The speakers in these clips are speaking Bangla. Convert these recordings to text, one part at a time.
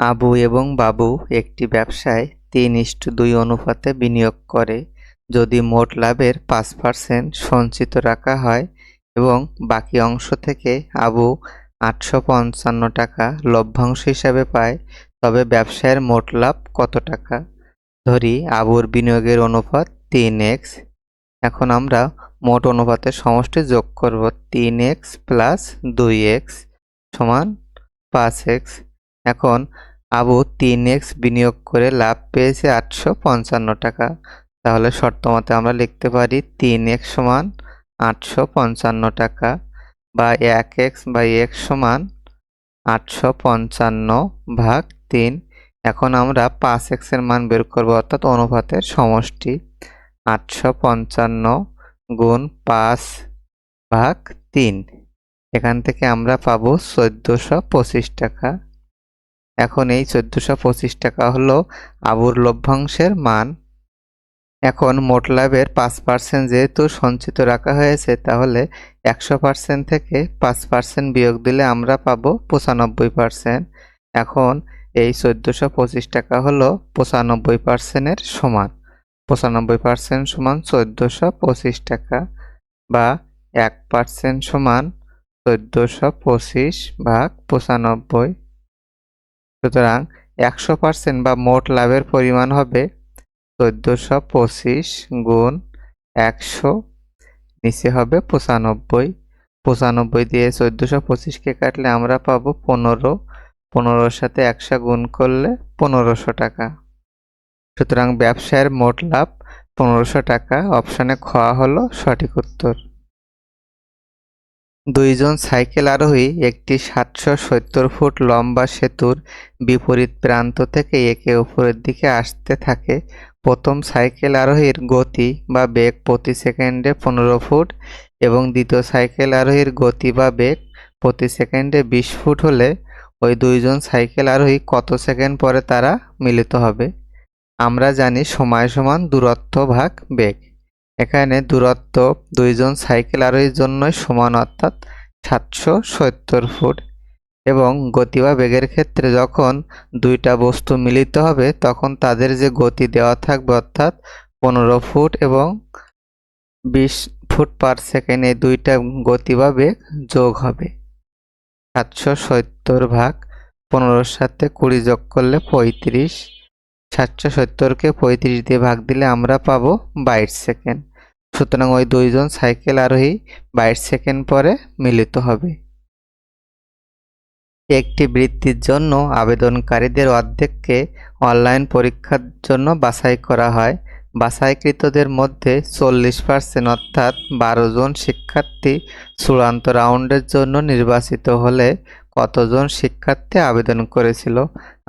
আবু এবং বাবু একটি ব্যবসায় তিন ইস্টু দুই অনুপাতে বিনিয়োগ করে, যদি মোট লাভের পাঁচ পার্সেন্ট সঞ্চিত রাখা হয় এবং বাকি অংশ থেকে আবু আটশো পঞ্চান্ন টাকা লভ্যাংশ হিসাবে পায়, তবে ব্যবসায়ের মোট লাভ কত টাকা? ধরি আবুর বিনিয়োগের অনুপাত তিন এক্স। এখন আমরা মোট অনুপাতের সমষ্টি যোগ করব, তিন এক্স প্লাস দুই এক্স সমান পাঁচ এক্স। এখন আবু তিন এক্স বিনিয়োগ করে লাভ পেয়েছে আটশো পঞ্চান্ন টাকা। তাহলে শর্ত মতে আমরা লিখতে পারি তিন এক্স সমান আটশো পঞ্চান্ন টাকা বা এক এক্স বা এক্স সমান আটশো পঞ্চান্ন ভাগ তিন। এখন আমরা পাঁচ এক্সের মান বের করব, অর্থাৎ অনুপাতের সমষ্টি। আটশো পঞ্চান্ন গুণ পাঁচ ভাগ তিন। এখান থেকে আমরা পাবো চোদ্দোশো পঁচিশ টাকা। এখন এই চোদ্দোশো পঁচিশ টাকা হলো আবুর লভ্যাংশের মান। এখন মোট লাভের পাঁচ পার্সেন্ট যেহেতু সঞ্চিত রাখা হয়েছে, তাহলে একশো পার্সেন্ট থেকে পাঁচ পার্সেন্ট বিয়োগ দিলে আমরা পাবো পঁচানব্বই পার্সেন্ট এখন এই চোদ্দোশো পঁচিশ টাকা হলো পঁচানব্বই পার্সেন্টের সমান। পঁচানব্বই পার্সেন্ট সমান চোদ্দোশো পঁচিশ টাকা বা এক পার্সেন্ট সমান চোদ্দোশো পঁচিশ ভাগ পঁচানব্বই। সুতরাং একশো পার্সেন্ট বা মোট লাভের পরিমাণ হবে চোদ্দোশো পঁচিশ গুণ একশো, নিচে হবে পঁচানব্বই। পঁচানব্বই দিয়ে চোদ্দোশো পঁচিশকে কাটলে আমরা পাবো পনেরো। পনেরোর সাথে একশো গুণ করলে পনেরোশো টাকা। সুতরাং ব্যবসায়ের মোট লাভ পনেরোশো টাকা। অপশানে খোয়া হলো সঠিক উত্তর। দুইজন সাইকেল আরোহী একটি সাতশো সত্তর ফুট লম্বা সেতুর বিপরীত প্রান্ত থেকে একে অপরের দিকে আসতে থাকে। প্রথম সাইকেল আরোহীর গতি বা বেগ প্রতি সেকেন্ডে পনেরো ফুট এবং দ্বিতীয় সাইকেল আরোহীর গতি বা বেগ প্রতি সেকেন্ডে বিশ ফুট হলে ওই দুইজন সাইকেল আরোহী কত সেকেন্ড পরে তারা মিলিত হবে? আমরা জানি সময় সমান দূরত্ব ভাগ বেগ। এখানে দূরত্ব দুইজন সাইকেল আরোহীর জন্যই সমান অর্থাৎ সাতশো সত্তর ফুট। এবং গতি বা বেগের ক্ষেত্রে যখন দুইটা বস্তু মিলিত হবে, তখন তাদের যে গতি দেওয়া থাকবে অর্থাৎ পনেরো ফুট এবং বিশ ফুট পার সেকেন্ডে দুইটা গতি বা বেগ যোগ হবে। সাতশো সত্তর ভাগ পনেরোর সাথে কুড়ি যোগ করলে পঁয়ত্রিশ। সাতশো সত্তরকে পঁয়ত্রিশ দিয়ে ভাগ দিলে আমরা পাবো বাইশ সেকেন্ড। সুতরাং ওই দুইজন সাইকেল আরোহী বাইশ সেকেন্ড পরে মিলিত হবে। একটি বৃত্তির জন্য আবেদনকারীদের অর্ধেককে অনলাইন পরীক্ষার জন্য বাছাই করা হয়। বাছাইকৃতদের মধ্যে চল্লিশ পার্সেন্ট অর্থাৎ বারো জন শিক্ষার্থী চূড়ান্ত রাউন্ডের জন্য নির্বাচিত হলে কতজন শিক্ষার্থী আবেদন করেছিল?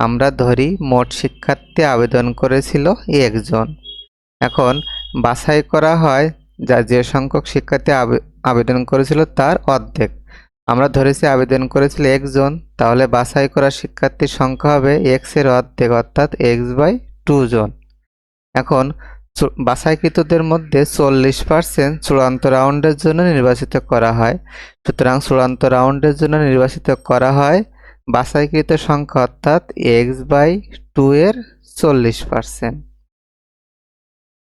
আমরা ধরি মোট শিক্ষার্থী আবেদন করেছিল একজন। এখন বাছাই করা হয় যা যে সংখ্যক শিক্ষার্থী আবেদন করেছিল তার অর্ধেক। আমরা ধরেছি আবেদন করেছিল একজন, তাহলে বাছাই করা শিক্ষার্থীর সংখ্যা হবে এক্সের অর্ধেক অর্থাৎ এক্স বাই টু জন। এখন বাছাইকৃতদের মধ্যে চল্লিশ পার্সেন্ট চূড়ান্ত রাউন্ডের জন্য নির্বাচিত করা হয়। সুতরাং চূড়ান্ত রাউন্ডের জন্য নির্বাচিত করা হয় বাছাইকৃত সংখ্যা অর্থাৎ এক্স বাই টু এর চল্লিশ পার্সেন্ট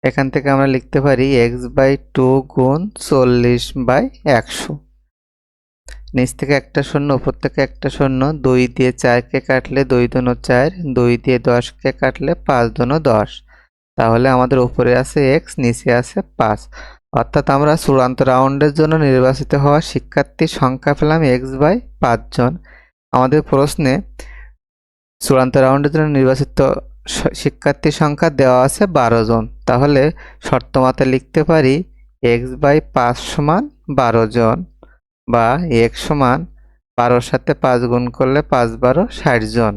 এখান থেকে আমরা লিখতে পারি এক্স বাই টু গুণ চল্লিশ বাই একশো। নিচ থেকে একটা শূন্য, উপর থেকে একটা শূন্য, দুই দিয়ে চারকে কাটলে দুই দুনো চার, দুই দিয়ে দশকে কাটলে পাঁচ দুনো দশ। তাহলে আমাদের উপরে আছে এক্স নিচে আছে পাঁচ। অর্থাৎ আমরা চূড়ান্ত রাউন্ডের জন্য নির্বাচিত হওয়া শিক্ষার্থীর সংখ্যা পেলাম এক্স বাই পাঁচজন আমাদের প্রশ্নে চূড়ান্ত রাউন্ডের জন্য নির্বাচিত শিক্ষার্থীর সংখ্যা দেওয়া আছে বারো জন। তাহলে শর্ত মতে লিখতে পারি এক্স বাই পাঁচ সমান বারো জন বা এক্স সমান বারোর সাথে পাঁচ গুণ করলে পাঁচ বারো ষাট জন।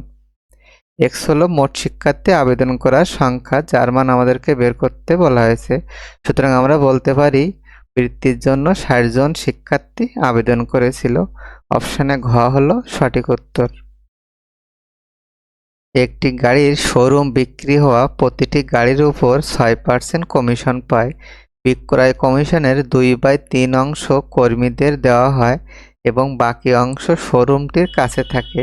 এক্স হলো মোট শিক্ষার্থী আবেদন করার সংখ্যা, যার মান আমাদেরকে বের করতে বলা হয়েছে। সুতরাং আমরা বলতে পারি, বৃত্তির জন্য ষাট জন শিক্ষার্থী আবেদন করেছিল। অপশানে ঘ হলো সঠিক উত্তর। একটি গাড়ির শোরুম বিক্রি হওয়া প্রতিটি গাড়ির উপর ছয় পার্সেন্ট কমিশন পায়। বিক্রয় কমিশনের দুই বাই তিন অংশ কর্মীদের দেওয়া হয় এবং বাকি অংশ শোরুমটির কাছে থাকে।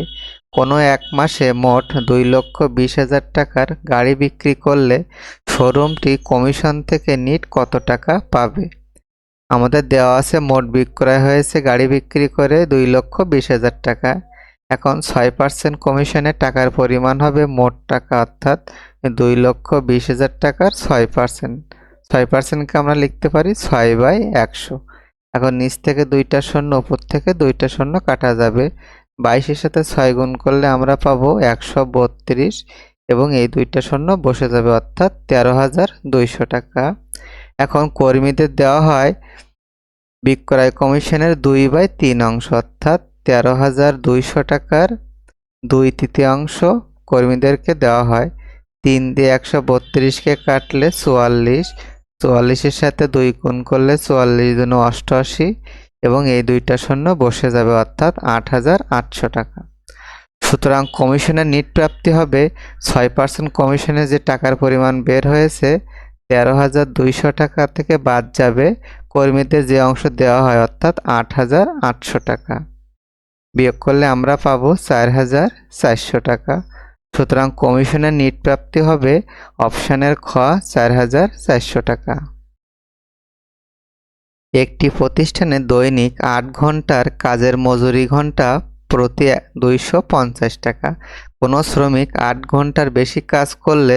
কোনো এক মাসে মোট দুই লক্ষ বিশ হাজার টাকার গাড়ি বিক্রি করলে শোরুমটি কমিশন থেকে নিট কত টাকা পাবে? আমাদের দেওয়া আছে মোট বিক্রয় হয়েছে গাড়ি বিক্রি করে দুই লক্ষ বিশ হাজার টাকা। এখন ছয় পার্সেন্ট কমিশনের টাকার পরিমাণ হবে মোট টাকা, অর্থাৎ দুই লক্ষ বিশ হাজার টাকার ছয় পার্সেন্ট। ছয় পার্সেন্টকে আমরা লিখতে পারি ছয় বাই একশো। এখন নিচ থেকে দুইটা শূন্য, উপর থেকে দুইটা শূন্য কাটা যাবে। বাইশের সাথে ছয় গুণ করলে আমরা পাবো একশো বত্রিশ এবং এই দুইটা শূন্য বসে যাবে অর্থাৎ তেরো হাজার দুইশো টাকা। এখন কর্মীদের দেওয়া হয় বিক্রয় কমিশনের দুই বাই তিন অংশ, অর্থাৎ তেরো হাজার দুইশো টাকার দুই তৃতীয়াংশ কর্মীদেরকে দেওয়া হয়। তিন দিয়ে একশো বত্রিশকে কাটলে চুয়াল্লিশ, চুয়াল্লিশের সাথে দুই গুণ করলে চুয়াল্লিশ দুন অষ্টআশি এবং এই দুইটা শূন্য বসে যাবে অর্থাৎ আট হাজার আটশো টাকা। সুতরাং কমিশনের নিট প্রাপ্তি হবে ছয় পার্সেন্ট কমিশনে যে টাকার পরিমাণ বের হয়েছে, তেরো হাজার দুইশো টাকা থেকে বাদ যাবে কর্মীদের যে অংশ দেওয়া হয়, অর্থাৎ আট হাজার আটশো টাকা। বিয়োগ করলে আমরা পাবো চার হাজার চারশো টাকা। সুতরাং কমিশনের নিট প্রাপ্তি হবে অপশানের খ, চার হাজার চারশো টাকা। একটি প্রতিষ্ঠানে দৈনিক আট ঘণ্টার কাজের মজুরি ঘণ্টা প্রতি দুইশো পঞ্চাশ টাকা। কোনো শ্রমিক আট ঘণ্টার বেশি কাজ করলে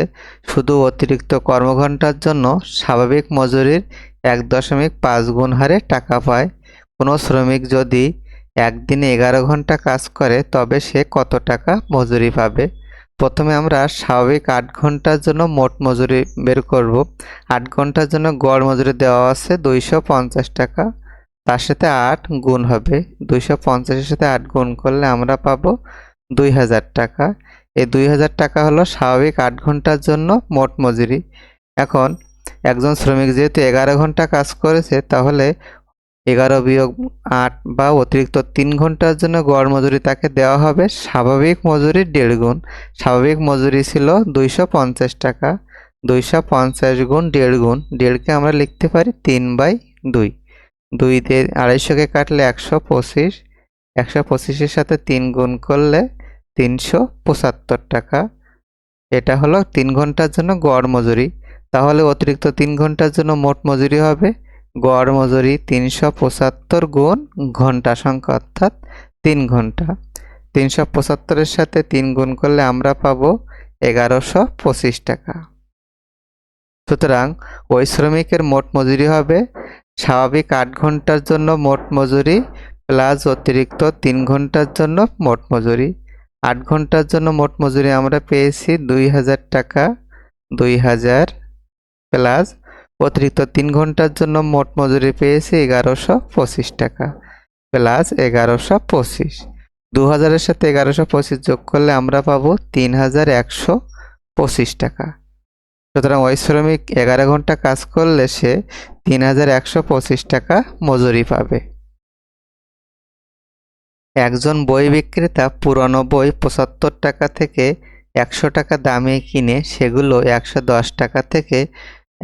শুধু অতিরিক্ত কর্মঘণ্টার জন্য স্বাভাবিক মজুরির এক দশমিক পাঁচ গুণ হারে টাকা পায়। কোনো শ্রমিক যদি একদিনে এগারো ঘণ্টা কাজ করে, তবে সে কত টাকা মজুরি পাবে? প্রথমে আমরা স্বাভাবিক আট ঘণ্টার জন্য মোট মজুরি বের করব। আট ঘণ্টার জন্য গড় মজুরি দেওয়া আছে দুইশো পঞ্চাশ টাকা। তার সাথে আট গুণ হবে। দুইশো পঞ্চাশের সাথে আট গুণ করলে আমরা পাবো দুই হাজার টাকা। এই দুই হাজার টাকা হলো স্বাভাবিক আট ঘণ্টার জন্য মোট মজুরি। এখন একজন শ্রমিক যেহেতু এগারো ঘণ্টা কাজ করেছে, তাহলে এগারো বিয়োগ আট বা অতিরিক্ত তিন ঘণ্টার জন্য গড় মজুরি তাকে দেওয়া হবে স্বাভাবিক মজুরির দেড় গুণ। স্বাভাবিক মজুরি ছিল দুইশো পঞ্চাশ টাকা। দুইশো পঞ্চাশ গুণ দেড় গুণ। দেড়কে আমরা লিখতে পারি তিন বাই দুই। দুই আড়াইশোকে কাটলে একশো পঁচিশ। একশো পঁচিশের সাথে তিন গুণ করলে তিনশো পঁচাত্তর টাকা। এটা হলো তিন ঘণ্টার জন্য গড় মজুরি। তাহলে অতিরিক্ত তিন ঘণ্টার জন্য মোট মজুরি হবে গড় মজুরি তিনশো পঁচাত্তর গুণ ঘণ্টা সংখ্যা অর্থাৎ তিন ঘণ্টা। তিনশো পঁচাত্তরের সাথে তিন গুণ করলে আমরা পাবো এগারোশো পঁচিশ টাকা। সুতরাং ওই শ্রমিকের মোট মজুরি হবে স্বাভাবিক আট ঘণ্টার জন্য মোট মজুরি প্লাস অতিরিক্ত তিন ঘণ্টার জন্য মোট মজুরি। আট ঘণ্টার জন্য মোট মজুরি আমরা পেয়েছি দুই হাজার টাকা, দুই হাজার প্লাস অতিরিক্ত তিন ঘণ্টার জন্য মোট মজুরি পেয়েছে এগারোশো পঁচিশ টাকা, প্লাস এগারোশো পঁচিশ। দু হাজারের সাথে এগারোশো পঁচিশ যোগ করলে আমরা পাবো তিন হাজার একশো পঁচিশ টাকা। সুতরাং ওই শ্রমিক এগারো ঘণ্টা কাজ করলে সে তিন হাজার একশো পঁচিশ টাকা মজুরি পাবে। একজন বই বিক্রেতা পুরনো বই পঁচাত্তর টাকা থেকে একশো টাকা দামে কিনে সেগুলো একশো দশ টাকা থেকে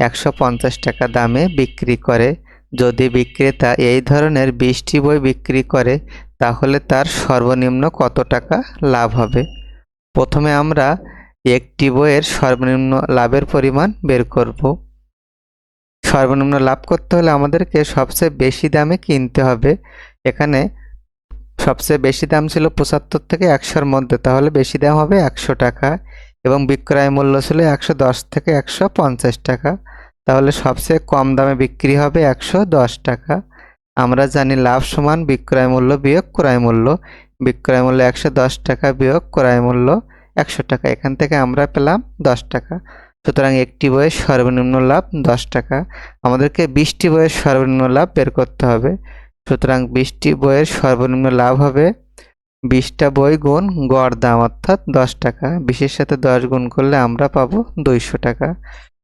একশো পঞ্চাশ টাকা দামে বিক্রি করে। যদি বিক্রেতা এই ধরনের বিশটি বই বিক্রি করে, তাহলে তার সর্বনিম্ন কত টাকা লাভ হবে? প্রথমে আমরা একটি বইয়ের সর্বনিম্ন লাভের পরিমাণ বের করব। সর্বনিম্ন লাভ করতে হলে আমাদেরকে সবচেয়ে বেশি দামে কিনতে হবে। এখানে সবচেয়ে বেশি দাম ছিল পঁচাত্তর থেকে একশোর মধ্যে, তাহলে বেশি দাম হবে একশো টাকা। এবং বিক্রয় মূল্য ছিল একশো দশ থেকে একশো পঞ্চাশ টাকা। তাহলে সবচেয়ে কম দামে বিক্রি হবে একশো দশ টাকা। আমরা জানি লাভ সমান বিক্রয় মূল্য বিয়োগ ক্রয় মূল্য। বিক্রয় মূল্য একশো দশ টাকা বিয়োগ ক্রয় মূল্য একশো টাকা। এখান থেকে আমরা পেলাম দশ টাকা। সুতরাং একটি বইয়ের সর্বনিম্ন লাভ দশ টাকা। আমাদেরকে বিশটি বইয়ের সর্বনিম্ন লাভ বের করতে হবে। সুতরাং বিশটি বইয়ের সর্বনিম্ন লাভ হবে বিশটা বই গুণ গড় দাম অর্থাৎ দশ টাকা। বিশের সাথে দশ গুণ করলে আমরা পাবো দুইশো টাকা।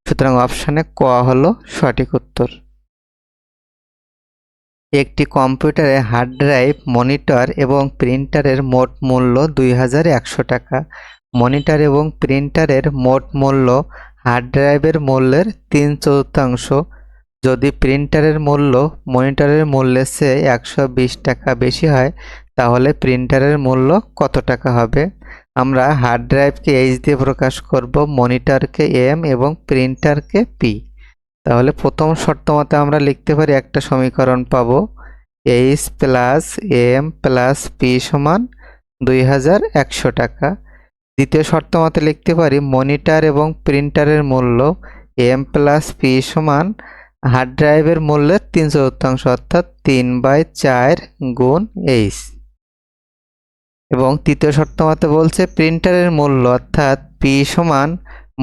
সুতরাং অপশানে ক হলো সঠিক উত্তর। একটি কম্পিউটারে হার্ড ড্রাইভ, মনিটর এবং প্রিন্টারের মোট মূল্য দুই হাজার একশো টাকা। মনিটর এবং প্রিন্টারের মোট মূল্য হার্ড ড্রাইভের মূল্যের তিন চতুর্থাংশ। যদি প্রিন্টারের মূল্য মনিটরের মূল্যের চেয়ে একশো বিশ টাকা বেশি হয় তাহলে প্রিন্টারের মূল্য কত টাকা হবে? আমরা হার্ড ড্রাইভকে এইচ দিয়ে প্রকাশ করব মনিটরকে এম এবং প্রিন্টারকে পি তাহলে প্রথম শর্ত মতে আমরা লিখতে পারি একটা সমীকরণ পাব H plus M plus P সমান দুই হাজার একশো টাকা। দ্বিতীয় শর্ত মতে লিখতে পারি মনিটর এবং প্রিন্টারের মূল্য এম প্লাস পি সমান হার্ড ড্রাইভের মূল্যের তিন চতুর্থাংশ অর্থাৎ তিন বাই চার গুণ এইচ এবং তৃতীয় শর্ত মতে বলছে প্রিন্টারের মূল্য অর্থাৎ পি সমান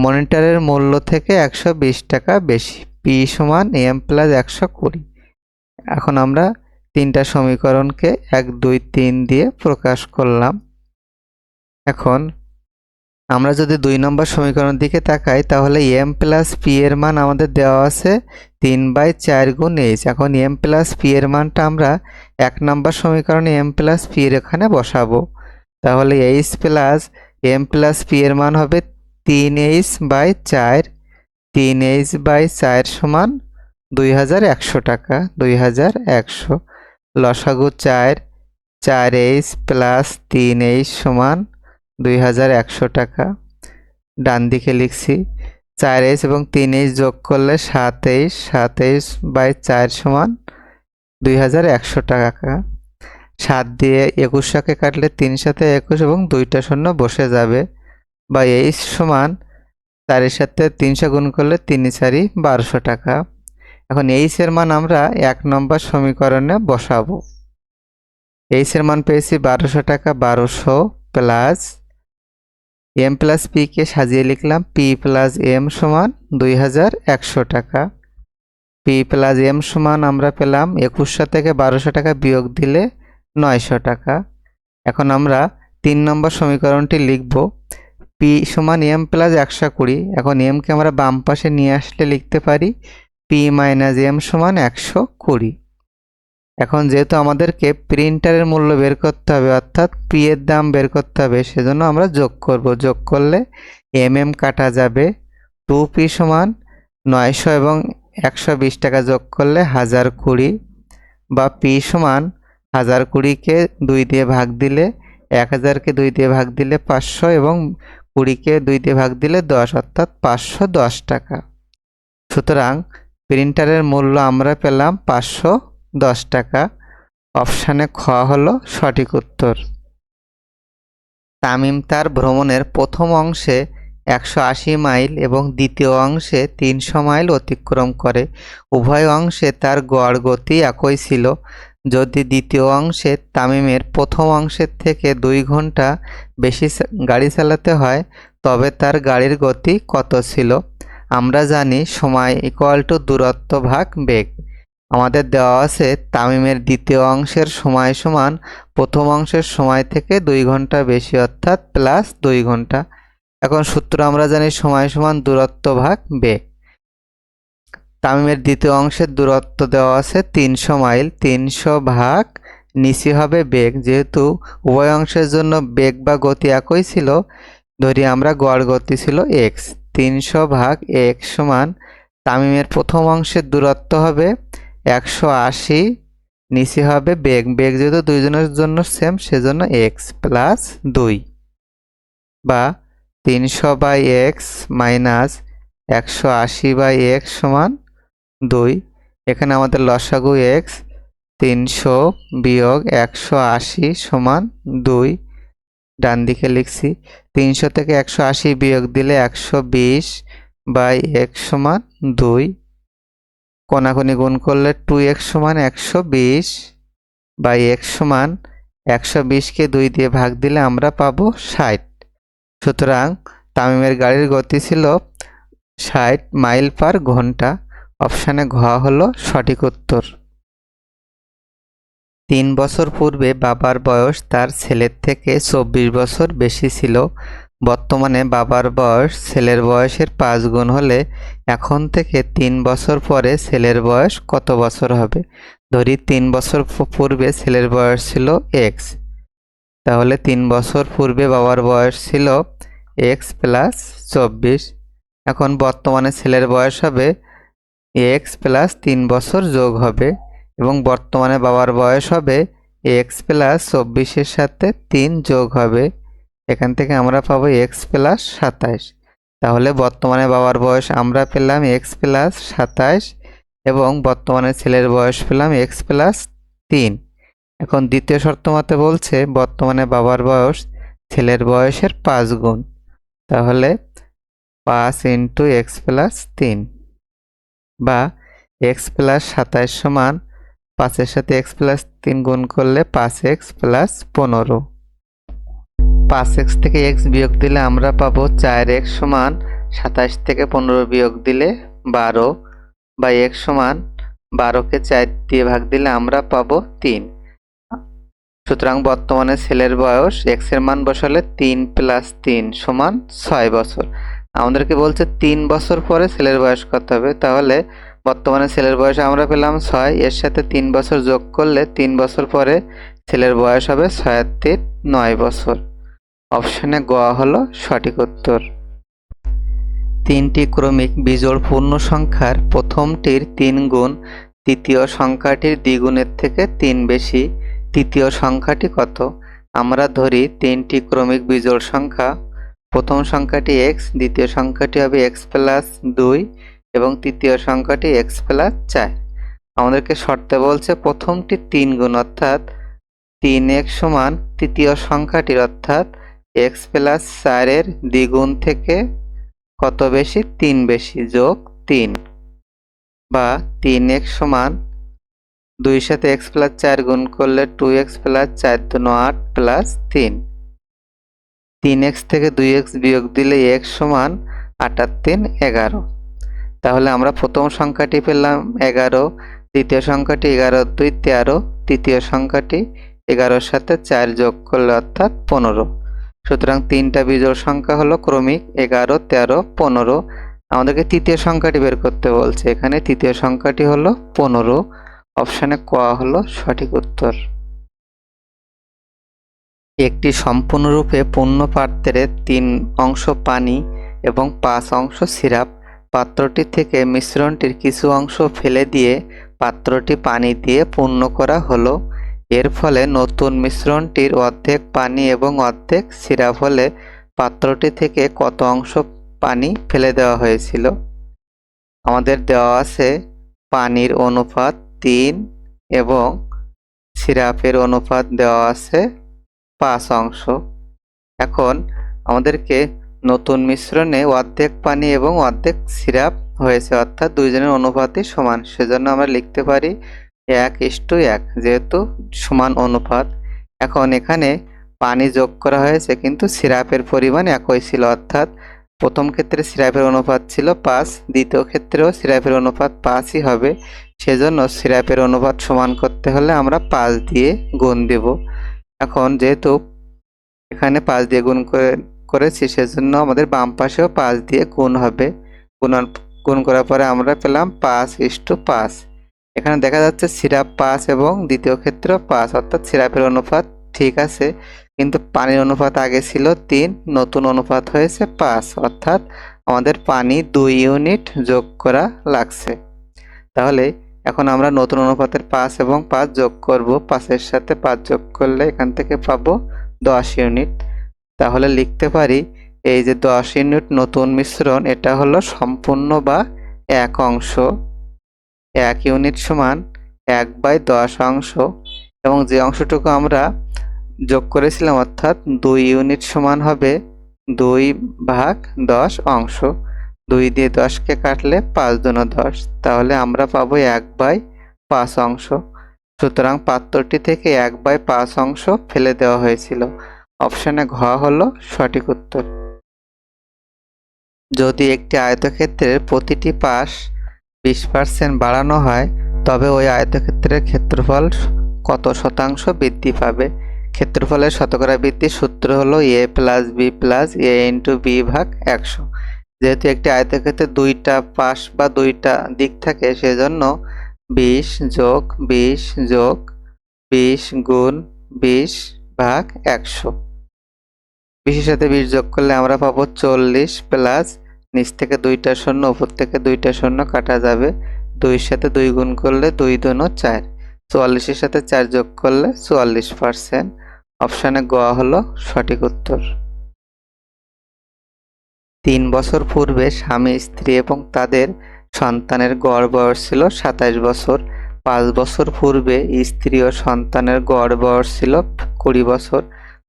মনিটরের মূল্য থেকে একশো বিশ টাকা বেশি। পি সমান এম প্লাস একশো কুড়ি। এখন আমরা তিনটা সমীকরণকে এক, দুই, তিন দিয়ে প্রকাশ করলাম। এখন আমরা যদি দুই নম্বর সমীকরণের দিকে তাকাই, তাহলে এম প্লাস পি এর মান আমাদের দেওয়া আছে তিন বাই চার গুণ এইচ এখন এম প্লাস পি এর মানটা আমরা এক নম্বর সমীকরণে এম প্লাস পি এর এখানে বসাবো। তাহলে H plus M plus P এর মান হবে তিন এইচ বাই চার। তিন এইচ বাই চার সমান দুই হাজার একশো টাকা, দুই হাজার একশো। লসাগু চার চার এইচ প্লাস তিন এইচ সমান দুই হাজার একশো টাকা। ডান দিকে লিখছি, চার এইচ এবং তিন এইচ যোগ করলে সাত এইচ সাত এইচ বাই চার সমান দুই হাজার একশো টাকা। সাত দিয়ে একুশশোকে কাটলে তিন সাথে একুশ এবং দুইটা শূন্য বসে যাবে। বা এইচ সমান চারের সাথে তিনশো গুণ করলে তিন চারি বারোশো টাকা। এখন এইচ এর মান আমরা এক নম্বর সমীকরণে বসাবো। এইচ এর মান পেয়েছি বারোশো টাকা, বারোশো প্লাস এম প্লাস পিকে সাজিয়ে লিখলাম পি প্লাস এম সমান দুই হাজার একশো টাকা। পি প্লাস এম সমান আমরা পেলাম একুশশো থেকে বারোশো টাকা বিয়োগ দিলে নয়শো টাকা। এখন আমরা তিন নম্বর সমীকরণটি লিখব। পি সমান এম প্লাস একশো কুড়ি। এখন এমকে আমরা বাম পাশে নিয়ে আসলে লিখতে পারি। পি মাইনাস এম সমান একশো কুড়ি। এখন যেহেতু আমাদেরকে প্রিন্টারের মূল্য বের করতে হবে, অর্থাৎ পি এর দাম বের করতে হবে, সেজন্য আমরা যোগ করব। যোগ করলে এম এম কাটা যাবে টু পি সমান নয়শো এবং একশো বিশ টাকা। যোগ করলে হাজার কুড়ি বা পি সমান হাজার কুড়িকে দুই দিয়ে ভাগ দিলে এক হাজারকে দুই দিয়ে ভাগ দিলে পাঁচশো এবং কুড়িকে দুই দিয়ে ভাগ দিলে দশ, অর্থাৎ পাঁচশো দশ টাকা। সুতরাং প্রিন্টারের মূল্য আমরা পেলাম পাঁচশো দশ টাকা। অপশানে খ হলো সঠিক উত্তর। তামিম তার ভ্রমণের প্রথম অংশে একশো আশি মাইল এবং দ্বিতীয় অংশে তিনশো মাইল অতিক্রম করে। উভয় অংশে তার গড় গতি একই ছিল। যদি দ্বিতীয় অংশে তামিমের প্রথম অংশের থেকে দুই ঘণ্টা বেশি গাড়ি চালাতে হয়, তবে তার গাড়ির গতি কত ছিল? আমরা জানি সময় ইকুয়াল টু দূরত্ব ভাগ বেগ। আমাদের দেওয়া আছে তামিমের দ্বিতীয় অংশের সময় সমান প্রথম অংশের সময় থেকে দুই ঘণ্টা বেশি, অর্থাৎ প্লাস দুই ঘণ্টা। এখন সূত্র আমরা জানি সময় সমান দূরত্ব ভাগ বেগ। তামিমের দ্বিতীয় অংশের দূরত্ব দেওয়া আছে তিনশো মাইল, তিনশো ভাগ নিচে হবে বেগ। যেহেতু উভয় অংশের জন্য বেগ বা গতি একই ছিল, ধরি আমরা গড় গতি ছিল এক্স তিনশো ভাগ এক্স সমান তামিমের প্রথম অংশের দূরত্ব হবে একশো আশি, নিচে হবে বেগ। বেগ যেহেতু দুইজনের জন্য সেম সেজন্য এক্স প্লাস দুই বা তিনশো বাই এক্স মাইনাস একশো আশি বাই এক্স সমান দুই। এখানে আমাদের লসাগু এক্স তিনশো বিয়োগ একশো আশি সমান দুই। ডান দিকে লিখছি, তিনশো থেকে একশো আশি বিয়োগ দিলে একশো বিশ বাই এক্স সমান দুই। কোনাকুনি গুণ করলে টু এক্স সমান একশো বিশ বাই এক্স সমান একশো বিশকে দুই দিয়ে ভাগ দিলে আমরা পাবো ষাট। সুতরাং তামিমের গাড়ির গতি ছিল ষাট মাইল পার ঘণ্টা। অপশানে ঘ হলো সঠিক উত্তর। তিন বছর পূর্বে বাবার বয়স তার ছেলের থেকে চব্বিশ বছর বেশি ছিল। বর্তমানে বাবার বয়স ছেলের বয়সের পাঁচ গুণ হলে এখন থেকে তিন বছর পরে ছেলের বয়স কত বছর হবে? ধরি তিন বছর পূর্বে ছেলের বয়স ছিল এক্স তাহলে তিন বছর পূর্বে বাবার বয়স ছিল এক্স প্লাস চব্বিশ। এখন বর্তমানে ছেলের বয়স হবে এক্স প্লাস তিন বছর যোগ হবে এবং বর্তমানে বাবার বয়স হবে এক্স প্লাস চব্বিশের সাথে তিন যোগ হবে। এখান থেকে আমরা পাবো এক্স প্লাস সাতাইশ। তাহলে বর্তমানে বাবার বয়স আমরা পেলাম এক্স প্লাস সাতাইশ এবং বর্তমানে ছেলের বয়স পেলাম এক্স প্লাস তিন। এখন দ্বিতীয় শর্ত মতে বলছে বর্তমানে বাবার বয়স ছেলের বয়সের পাঁচ গুণ। তাহলে পাঁচ ইন্টু এক্স প্লাস তিন। বা এক্স প্লাস সাতাইশ সমান পাঁচের সাথে এক্স প্লাস তিন গুণ করলে পাঁচ এক্স প্লাস পনেরো। পাঁচ এক্স থেকে এক্স বিয়োগ দিলে আমরা পাবো চার এক্স সমান সাতাশ থেকে পনেরো বিয়োগ দিলে বারো বা এক্স সমান বারোকে চার দিয়ে ভাগ দিলে আমরা পাবো তিন। সুতরাং বর্তমানে ছেলের বয়স এক্সের মান বসালে তিন প্লাস তিন সমান ছয় বছর। আমাদেরকে বলছে তিন বছর পরে ছেলের বয়স কত হবে? তাহলে বর্তমানে ছেলের বয়স আমরা পেলাম ছয়, এর সাথে তিন বছর যোগ করলে তিন বছর পরে ছেলের বয়স হবে ছয় তিন নয় বছর। অপশনে গোয়া হলো সঠিক উত্তর। তিনটি ক্রমিক বিজোড় পূর্ণ সংখ্যার প্রথমটির তিন গুণ, তৃতীয় সংখ্যাটির দ্বিগুণের থেকে তিন বেশি, তৃতীয় সংখ্যাটি কত? আমরা ধরি তিনটি ক্রমিক বিজোড় সংখ্যা প্রথম সংখ্যাটি এক্স দ্বিতীয় সংখ্যাটি হবে এক্স প্লাস দুই এবং তৃতীয় সংখ্যাটি এক্স প্লাস চার। আমাদেরকে শর্তে বলছে প্রথমটি তিন গুণ, অর্থাৎ তিন এক্স সমান তৃতীয় সংখ্যাটির, অর্থাৎ এক্স প্লাস চারের দ্বিগুণ থেকে কত বেশি? তিন বেশি যোগ তিন। বা তিন এক্স সমান দুই সাথে এক্স প্লাস চার গুণ করলে টু এক্স প্লাস চার দুন আট প্লাস তিন। তিন এক্স থেকে দুই এক্স বিয়োগ দিলে এক্স সমান আটার তিন এগারো। তাহলে আমরা প্রথম সংখ্যাটি পেলাম এগারো, দ্বিতীয় সংখ্যাটি এগারো, দুই তেরো, তৃতীয় সংখ্যাটি এগারোর সাথে চার যোগ করলে অর্থাৎ পনেরো। সুতরাং তিনটা বিজোড় সংখ্যা হলো ক্রমিক এগারো, তেরো, পনেরো। আমাদেরকে তৃতীয় সংখ্যাটি বের করতে বলছে। এখানে তৃতীয় সংখ্যাটি হলো পনেরো। অপশানে ক হলো সঠিক উত্তর। একটি সম্পূর্ণরূপে পূর্ণ পাত্রে তিন অংশ পানি এবং পাঁচ অংশ সিরাপ। পাত্রটি থেকে মিশ্রণটির কিছু অংশ ফেলে দিয়ে পাত্রটি পানি দিয়ে পূর্ণ করা হলো। এর ফলে নতুন মিশ্রণটির অর্ধেক পানি এবং অর্ধেক সিরাপ হলে পাত্রটি থেকে কত অংশ পানি ফেলে দেওয়া হয়েছিল? আমাদের দেওয়া আছে পানির অনুপাত তিন এবং সিরাপের অনুপাত দেওয়া আছে পাঁচ অংশ। এখন আমাদেরকে নতুন মিশ্রণে অর্ধেক পানি এবং অর্ধেক সিরাপ হয়েছে, অর্থাৎ দুইজনের অনুপাতই সমান। সেজন্য আমরা লিখতে পারি এক ইস্টু এক, যেহেতু সমান অনুপাত। এখন এখানে পানি যোগ করা হয়েছে, কিন্তু সিরাপের পরিমাণ একই ছিল, অর্থাৎ প্রথম ক্ষেত্রে সিরাপের অনুপাত ছিল পাঁচ, দ্বিতীয় ক্ষেত্রেও সিরাপের অনুপাত পাঁচই হবে। সেজন্য সিরাপের অনুপাত সমান করতে হলে আমরা পাঁচ দিয়ে গুণ দেব। এখন যেহেতু এখানে পাঁচ দিয়ে গুণ করে, করেছি, সেজন্য আমাদের বাম পাশেও পাঁচ দিয়ে গুণ হবে। গুণ গুণ করার পরে আমরা পেলাম পাঁচ ইস্টু পাঁচ। এখানে দেখা যাচ্ছে সিরাপ পাঁচ এবং দ্বিতীয় ক্ষেত্রেও পাঁচ, অর্থাৎ সিরাপের অনুপাত ঠিক আছে, কিন্তু পানির অনুপাত আগে ছিল তিন, নতুন অনুপাত হয়েছে পাঁচ, অর্থাৎ আমাদের পানি দুই ইউনিট যোগ করা লাগছে। তাহলে এখন আমরা নতুন অনুপাতের পাঁচ এবং পাঁচ যোগ করব। পাঁচের সাথে পাঁচ যোগ করলে এখান থেকে পাবো দশ ইউনিট। তাহলে লিখতে পারি, এই যে দশ ইউনিট নতুন মিশ্রণ, এটা হলো সম্পূর্ণ বা এক অংশ। এক ইউনিট সমান এক বাই দশ অংশ। এবং যে অংশটুকু আমরা যোগ করেছিলাম, অর্থাৎ দুই ইউনিট সমান হবে দুই ভাগ দশ অংশ। দুই দিয়ে দশকে কাটলে পাঁচ দুন দশ, তাহলে আমরা পাবো এক বাই পাঁচ অংশ। সুতরাং পাত্রটি থেকে এক বাই পাঁচ অংশ ফেলে দেওয়া হয়েছিল। অপশানে ঘ হলো সঠিক উত্তর। যদি একটি আয়তক্ষেত্রের প্রতিটি পাশ বিশ পার্সেন্ট বাড়ানো হয়, তবে ওই আয়তক্ষেত্রের ক্ষেত্রফল কত শতাংশ বৃদ্ধি পাবে? ক্ষেত্রফলের শতকরা বৃদ্ধির সূত্র হলো A plus B plus A into B ভাগ একশো। যেহেতু একটি আয়তক্ষেত্রে দুইটা পাশ বা দুইটা দিক থাকে, সেজন্য বিশ যোগ বিশ যোগ বিশ গুণ বিশ ভাগ একশো। বিশের সাথে বিশ যোগ করলে আমরা পাবো চল্লিশ প্লাস নিচ থেকে দুইটা শূন্য, উপর থেকে দুইটা শূন্য কাটা যাবে। দুইয়ের সাথে দুই গুণ করলে দুই দুনো চার। চুয়াল্লিশের সাথে চার যোগ করলে চুয়াল্লিশ পার্সেন্ট। অপশানে গোয়া হলো সঠিক উত্তর। তিন বছর পূর্বে স্বামী, স্ত্রী এবং তাদের সন্তানের গড় বয়স ছিল সাতাইশ বছর। পাঁচ বছর পূর্বে স্ত্রী ও সন্তানের গড় বয়স ছিল কুড়ি বছর।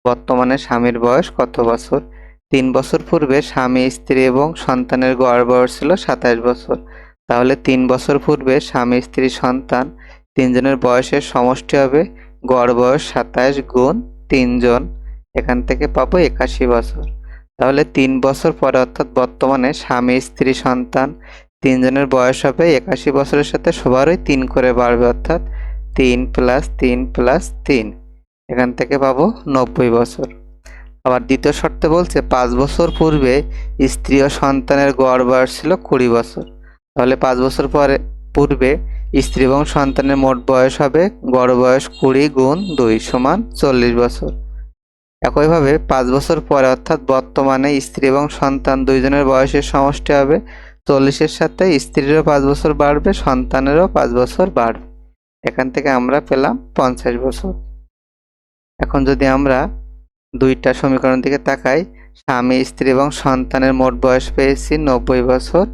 বর্তমানে স্বামীর বয়স কত বছর? তিন বছর পূর্বে স্বামী, স্ত্রী এবং সন্তানের গড় বয়স ছিল সাতাইশ বছর। তাহলে তিন বছর পূর্বে স্বামী, স্ত্রী, সন্তান তিনজনের বয়সের সমষ্টি হবে গড় বয়স সাতাইশ গুণ তিনজন। এখান থেকে পাবো একাশি বছর। তাহলে তিন বছর পরে অর্থাৎ বর্তমানে স্বামী, স্ত্রী, সন্তান তিনজনের বয়স হবে একাশি বছরের সাথে সবারই তিন করে বাড়বে অর্থাৎ তিন প্লাস তিন প্লাস তিন। এখান থেকে পাবো নব্বই বছর। আবার দ্বিতীয় শর্তে বলছে পাঁচ বছর পূর্বে স্ত্রী ও সন্তানের গড় বয়স ছিল কুড়ি বছর। তাহলে পাঁচ বছর পরে, পূর্বে স্ত্রী এবং সন্তানের মোট বয়স হবে গড় বয়স কুড়ি গুণ দুই সমান চল্লিশ বছর। একইভাবে পাঁচ বছর পরে, অর্থাৎ বর্তমানে স্ত্রী এবং সন্তান দুইজনের বয়সের সমষ্টি হবে। চল্লিশের সাথে স্ত্রীরও পাঁচ বছর বাড়বে, সন্তানেরও পাঁচ বছর বাড়বে। এখান থেকে আমরা পেলাম পঞ্চাশ বছর। এখন যদি আমরা দুইটা সমীকরণ দিকে তাকাই, স্বামী, স্ত্রী এবং সন্তানের মোট বয়স পেয়েছি নব্বই বছর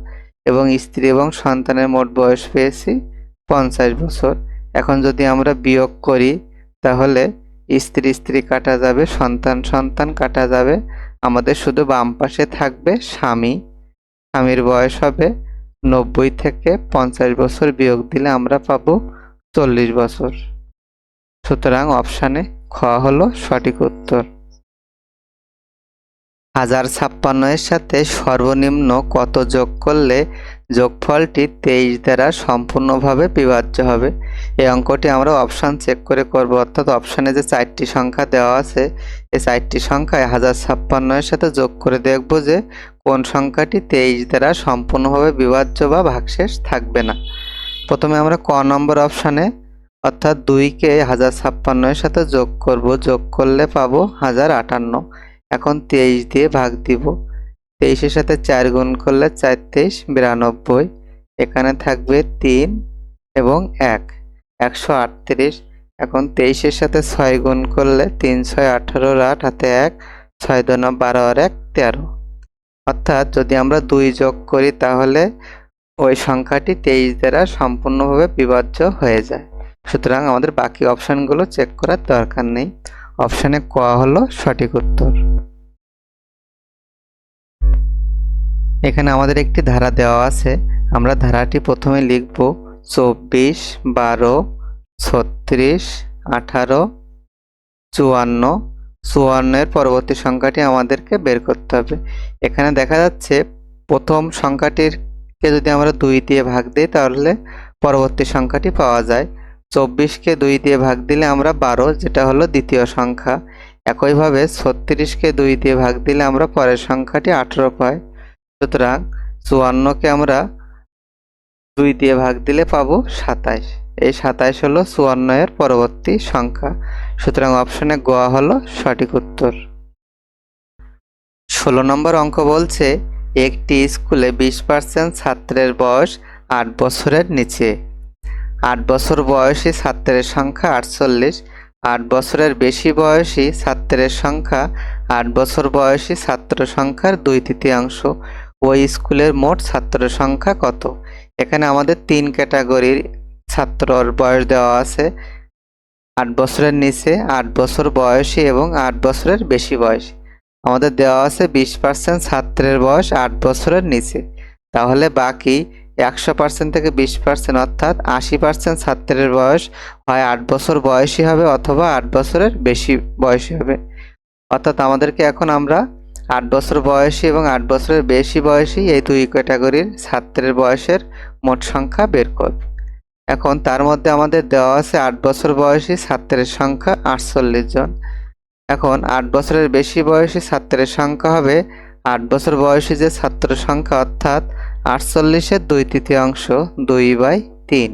এবং স্ত্রী এবং সন্তানের মোট বয়স পেয়েছি পঞ্চাশ বছর। এখন যদি আমরা বিয়োগ করি, তাহলে স্ত্রী স্ত্রী কাটা যাবে, সন্তান সন্তান কাটা যাবে। আমাদের শুধু বাম পাশে থাকবে স্বামী। স্বামীর বয়স হবে নব্বই থেকে পঞ্চাশ বছর, বিয়োগ দিলে আমরা পাবো চল্লিশ বছর। সুতরাং অপশানে খ হলো সঠিক উত্তর। হাজার ছাপ্পান্ন এর সাথে সর্বনিম্ন কত যোগ করলে যোগফলটি তেইশ দ্বারা সম্পূর্ণভাবে বিভাজ্য হবে। এই অঙ্কটি আমরা অপশান চেক করে করব। অর্থাৎ অপশানে যে চারটি সংখ্যা দেওয়া আছে, এই চারটি সংখ্যায় হাজার ছাপ্পান্ন এর সাথে যোগ করে দেখব যে কোন সংখ্যাটি তেইশ দ্বারা সম্পূর্ণভাবে বিভাজ্য বা ভাগশেষ থাকবে না। প্রথমে আমরা ক নম্বর অপশানে অর্থাৎ দুইকে হাজার ছাপ্পান্ন এর সাথে যোগ করব। যোগ করলে পাবো হাজার আটান্ন। এখন তেইশ দিয়ে ভাগ দিব। তেইশের সাথে চার গুণ করলে চার তেইশ, বিরানব্বই। এখানে থাকবে তিন এবং এক, একশো আটত্রিশ। এখন তেইশের সাথে ছয় গুণ করলে তিন, ছয় আঠারোর আট, হাতে এক, ছয় দু নয় বারো আর এক, তেরো। অর্থাৎ যদি আমরা দুই যোগ করি তাহলে ওই সংখ্যাটি তেইশ দ্বারা সম্পূর্ণভাবে বিভাজ্য হয়ে যায়। সুতরাং আমাদের বাকি অপশানগুলো চেক করার দরকার নেই। অপশানে ক হলো সঠিক উত্তর। এখানে আমাদের একটি ধারা দেওয়া আছে। আমরা ধারাটি প্রথমে লিখব চব্বিশ, বারো, ছত্রিশ, আঠারো, চুয়ান্ন। চুয়ান্নের পরবর্তী সংখ্যাটি আমাদেরকে বের করতে হবে। এখানে দেখা যাচ্ছে প্রথম সংখ্যাটিরকে যদি আমরা দুই দিয়ে ভাগ দিই, তাহলে পরবর্তী সংখ্যাটি পাওয়া যায়। চব্বিশকে দুই দিয়ে ভাগ দিলে আমরা বারো, যেটা হলো দ্বিতীয় সংখ্যা। একইভাবে ছত্রিশকে দুই দিয়ে ভাগ দিলে আমরা পরের সংখ্যাটি আঠেরো পাই। সুতরাং চুয়ান্নকে আমরা দুই দিয়ে ভাগ দিলে পাবো সাতাইশ। এই সাতাইশ হলো চুয়ান্ন এর পরবর্তী সংখ্যা। সুতরাং অপশনে গোয়া হলো সঠিক উত্তর। ষোলো নম্বর অঙ্ক বলছে, একটি স্কুলে বিশ পার্সেন্ট ছাত্রের বয়স আট বছরের নিচে। আট বছর বয়সী ছাত্রের সংখ্যা আটচল্লিশ, আট বছরের বেশি বয়সী ছাত্রের সংখ্যা আট বছর বয়সী ছাত্র সংখ্যার দুই তৃতীয়াংশ। ওই স্কুলের মোট ছাত্র সংখ্যা কত? এখানে আমাদের তিন ক্যাটাগরির ছাত্রর বয়স দেওয়া আছে। আট বছরের নিচে, আট বছর বয়সী এবং আট বছরের বেশি বয়সী। আমাদের দেওয়া আছে বিশ পার্সেন্ট ছাত্রের বয়স আট বছরের নিচে। তাহলে বাকি একশো পার্সেন্ট থেকে বিশ পার্সেন্ট অর্থাৎ আশি পার্সেন্ট ছাত্রের বয়স হয় আট বছর বয়সী হবে অথবা আট বছরের বেশি বয়সী হবে। অর্থাৎ আমাদেরকে এখন আমরা আট বছর বয়সী এবং আট বছরের বেশি বয়সী এই দুই ক্যাটাগরির ছাত্রের বয়সের মোট সংখ্যা বের করব এখন তার মধ্যে আমাদের দেওয়া আছে আট বছর বয়সী ছাত্রের সংখ্যা আটচল্লিশ জন। এখন আট বছরের বেশি বয়সী ছাত্রের সংখ্যা হবে আট বছর বয়সী যে ছাত্র সংখ্যা অর্থাৎ আটচল্লিশের দুই তৃতীয়াংশ, দুই বাই তিন।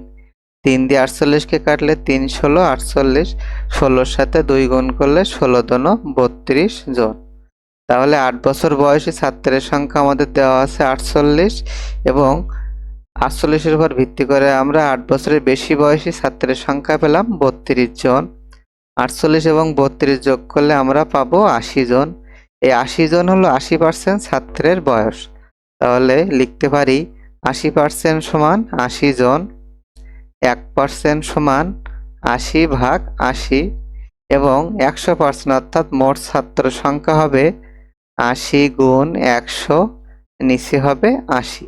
তিন দিয়ে আটচল্লিশকে কাটলে তিন ষোলো, আটচল্লিশ, ষোলোর সাথে দুই গুণ করলে ষোলো দন বত্রিশ জন। তাহলে আট বছর বয়সী ছাত্রের সংখ্যা আমাদের দেওয়া আছে আটচল্লিশ এবং আটচল্লিশের উপর ভিত্তি করে আমরা আট বছরের বেশি বয়সী ছাত্রের সংখ্যা পেলাম বত্রিশ জন। আটচল্লিশ এবং বত্রিশ যোগ করলে আমরা পাবো আশি জন। এই আশি জন হলো আশি পার্সেন্ট ছাত্রের বয়স। তাহলে লিখতে পারি আশি পার্সেন্ট সমান আশি জন। এক পার্সেন্ট সমান আশি ভাগ আশি এবং একশো পার্সেন্ট অর্থাৎ মোট ছাত্র সংখ্যা হবে আশি গুণ একশো নিচে হবে আশি।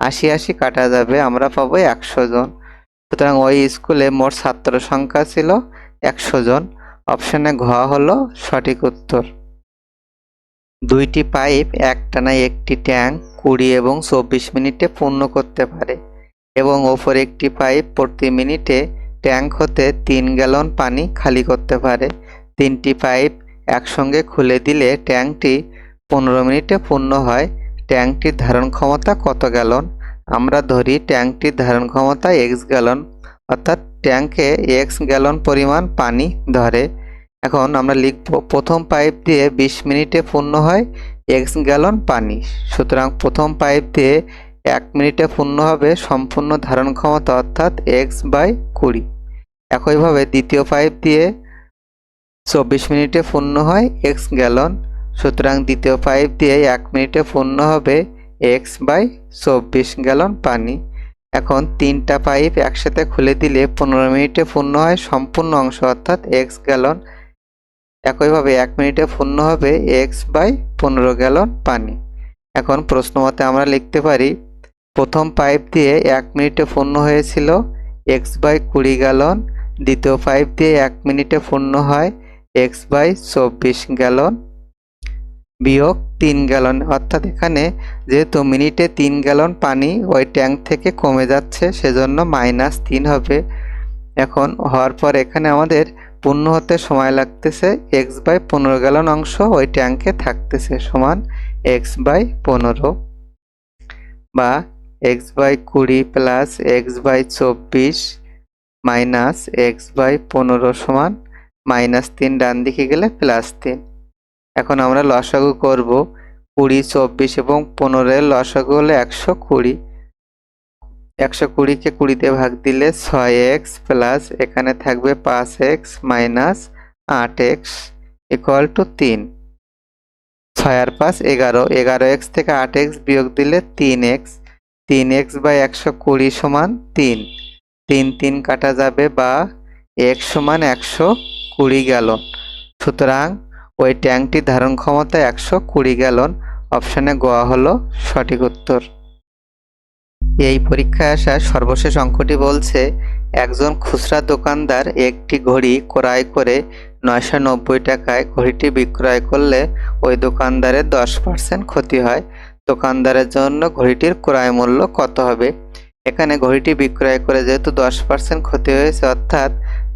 আশি আশি কাটা যাবে, আমরা পাবো একশো জন। সুতরাং ওই স্কুলে মোট ছাত্র সংখ্যা ছিল একশো জন। অপশনে ঘ হলো সঠিক উত্তর। দুইটি পাইপ একটানা একটি ট্যাঙ্ক কুড়ি এবং চব্বিশ মিনিটে পূর্ণ করতে পারে এবং ওপর একটি পাইপ প্রতি মিনিটে ট্যাঙ্ক হতে তিন গ্যালন পানি খালি করতে পারে। তিনটি পাইপ একসঙ্গে খুলে দিলে ট্যাঙ্কটি পনেরো মিনিটে পূর্ণ হয়। ট্যাঙ্কটির ধারণ ক্ষমতা কত গ্যালন? আমরা ধরি ট্যাঙ্কটির ধারণ ক্ষমতা এক্স গ্যালন, অর্থাৎ ট্যাঙ্কে এক্স গ্যালন পরিমাণ পানি ধরে। এখন আমরা লিখব, প্রথম পাইপ দিয়ে বিশ মিনিটে পূর্ণ হয় এক্স গ্যালন পানি। সুতরাং প্রথম পাইপ দিয়ে এক মিনিটে পূর্ণ হবে সম্পূর্ণ ধারণ ক্ষমতা, অর্থাৎ এক্স বাই কুড়ি। একইভাবে দ্বিতীয় পাইপ দিয়ে চব্বিশ মিনিটে পূর্ণ হয় এক্স গ্যালন। সুতরাং দ্বিতীয় পাইপ দিয়ে এক মিনিটে পূর্ণ হবে এক্স বাই চব্বিশ গ্যালন পানি। এখন তিনটা পাইপ একসাথে খুলে দিলে পনেরো মিনিটে পূর্ণ হয় সম্পূর্ণ অংশ, অর্থাৎ এক্স গ্যালন। একইভাবে এক মিনিটে পূর্ণ হবে এক্স বাই পনেরো গ্যালন পানি। এখন প্রশ্ন মতে আমরা লিখতে পারি, প্রথম পাইপ দিয়ে এক মিনিটে পূর্ণ হয়েছিল এক্স বাই কুড়ি গ্যালন। দ্বিতীয় পাইপ দিয়ে এক মিনিটে পূর্ণ হয় এক্স বাই চব্বিশ গ্যালন বিয়োগ তিন গ্যালন। অর্থাৎ এখানে যেহেতু মিনিটে তিন গ্যালন পানি ওই ট্যাঙ্ক থেকে কমে যাচ্ছে, সেজন্য মাইনাস তিন হবে। এখন হওয়ার পর এখানে আমাদের পূর্ণ হতে সময় লাগতেছে, এক্স বাই পনেরো গ্যালন অংশ ওই ট্যাঙ্কে থাকতেছে সমান এক্স বাই পনেরো বা এক্স বাই কুড়ি প্লাস এক্স বাই চব্বিশ মাইনাস এক্স বাই পনেরো সমান মাইনাস তিন ডান দিকে গেলে প্লাস তিন। এখন আমরা লসাগু করব কুড়ি, চব্বিশ এবং পনেরোর লসাগু হলে একশো কুড়ি। একশো কুড়িকে কুড়িতে ভাগ দিলে ছয় এক্স প্লাস এখানে থাকবে পাঁচ এক্স মাইনাস আট এক্স ইকুয়াল টু তিন। ছয় আর পাঁচ এগারো। এগারো এক্স থেকে আট এক্স বিয়োগ দিলে তিন এক্স। তিন এক্স বাই একশো কুড়ি সমান তিন। তিন তিন কাটা যাবে বা এক সমান একশো কুড়ি গ্যালন। সুতরাং ওই ট্যাঙ্কটির ধারণ ক্ষমতা একশো কুড়ি গ্যালন। অপশানে গোয়া হলো সঠিক উত্তর। এই পরীক্ষায় আসা সর্বশেষ অঙ্কটি বলছে, একজন খুচরা দোকানদার একটি ঘড়ি ক্রয় করে নয়শো নব্বই টাকায় ঘড়িটি বিক্রয় করলে ওই দোকানদারের দশ পার্সেন্ট ক্ষতি হয়। দোকানদারের জন্য ঘড়িটির ক্রয় মূল্য কত হবে? এখানে ঘড়িটি বিক্রয় করে যেহেতু দশ পার্সেন্ট ক্ষতি হয়েছে, অর্থাৎ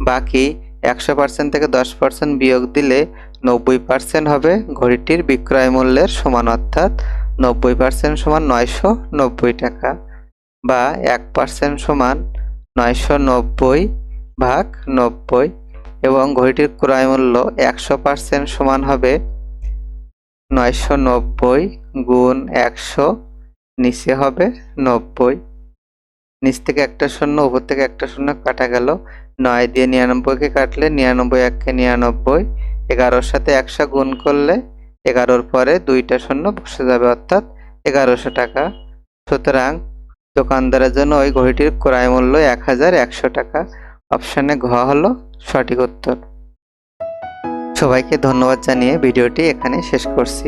বাকি একশো পার্সেন্ট থেকে দশ পার্সেন্ট বিয়োগ দিলে নব্বই পার্সেন্ট হবে ঘড়িটির বিক্রয় মূল্যের সমান অর্থাৎ নব্বই পার্সেন্ট সমান নয়শো নব্বই টাকা বা এক পার্সেন্ট সমান নয়শো নব্বই ভাগ নব্বই এবং ঘড়িটির ক্রয় মূল্য একশো পার্সেন্ট সমান হবে নয়শো নব্বই গুণ একশো, নিচে হবে নব্বই। নিচ থেকে একটা শূন্য, উপর থেকে একটা শূন্য কাটা গেল। নয় দিয়ে নিরানব্বইকে কাটলে নিরানব্বই এককে নিরানব্বই। এগারোর সাথে একশো গুণ করলে এগারোর পরে দুইটা শূন্য বসে যাবে অর্থাৎ এগারোশো টাকা। সুতরাং দোকানদারের জন্য ওই ঘড়িটির ক্রয় মূল্য এক হাজার একশো টাকা। অপশানে ঘ হলো সঠিক উত্তর। সবাইকে ধন্যবাদ জানিয়ে ভিডিওটি এখানে শেষ করছি।